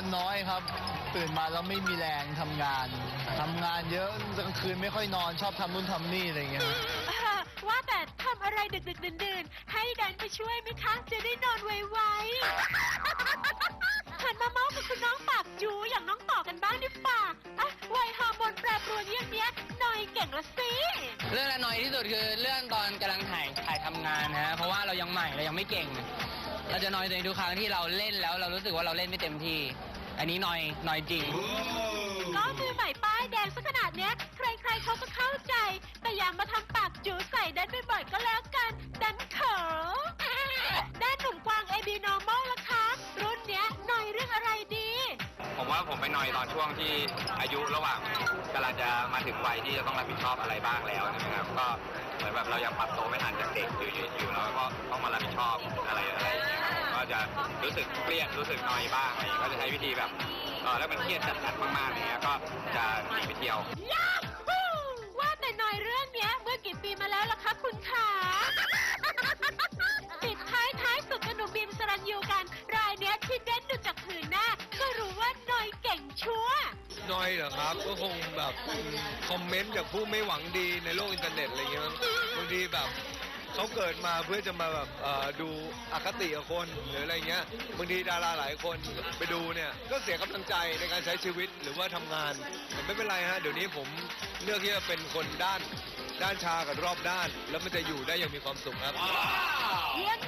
อนน้อยครับ ตื่นมาแล้วไม่มีแรงทำงานทำงานเยอะกลางคืนไม่ค่อยนอนชอบทำนู่นทำนี่อะไรอย่างเงี้ยอ่าว่าแต่ทำอะไรดึกๆดื่นๆให้แดนไปช่วยไหมคะ จะได้นอนไวๆ หันมาเมาส์กับคุณน้องปากจูอย่างน้องต่อกันบ้างดีฝ่าอะวัยฮอร์โมนแปรปรวนอย่างเนี้ยหน่อยเก่งละสิเรื่องละน้อยที่สุดคือเรื่องตอนกำลังถ่ายถ่ายทำงานนะฮะเพราะว่าเรายังใหม่เรายังไม่เก่ง เราจะน้อยตัวเองทุกครั้งที่เราเล่นแล้วเรารู้สึกว่าเราเล่นไม่เต็มที่ อันนี้น้อยน้อยจริง ก็มือใหม่ป้ายแดงสักขนาดเนี้ย ใครๆเขาก็เข้าใจ ว่าผมไปหน่อยตอนช่วงที่อายุระหว่างกำลังจะมาถึงวัยที่จะต้องรับผิดชอบอะไรบ้างแล้วนะครับก็เหมือนแบบเรายังปรับตัวไม่ทันจากเด็กอยู่อยู่แล้วก็ต้องมารับผิดชอบอะไรอะไรอย่างเงี้ยก็จะรู้สึกเครียดรู้สึกนอยบ้างอะไรก็จะใช้วิธีแบบเออแล้วมันเครียดจัดๆมากๆอย่างเงี้ยก็จะหนีไปเที่ยวยาฮูว่าแต่หน่อยเรื่องเนี้ยเมื่อกี่ปีมาแล้วล่ะคะคุณขาปิดท้ายท้ายสุดกับหนุ่มบีมสรัญยูกันรายเนี้ยที่เด่น น้อยเหรอครับ ก็คงแบบคอมเมนต์จากผู้ไม่หวังดีในโลกอินเทอร์เน็ตอะไรเงี้ยบางทีแบบเขาเกิดมาเพื่อจะมาแบบดูอคติกับคนหรืออะไรเงี้ยบางทีดาราหลายคนไปดูเนี่ยก็เสียกำลังใจในการใช้ชีวิตหรือว่าทำงานแต่ไม่เป็นไรฮะเดี๋ยวนี้ผมเลือกที่จะเป็นคนด้านด้านชากับรอบด้าน แล้วมันจะอยู่ได้อย่างมีความสุขครับเยี่ยก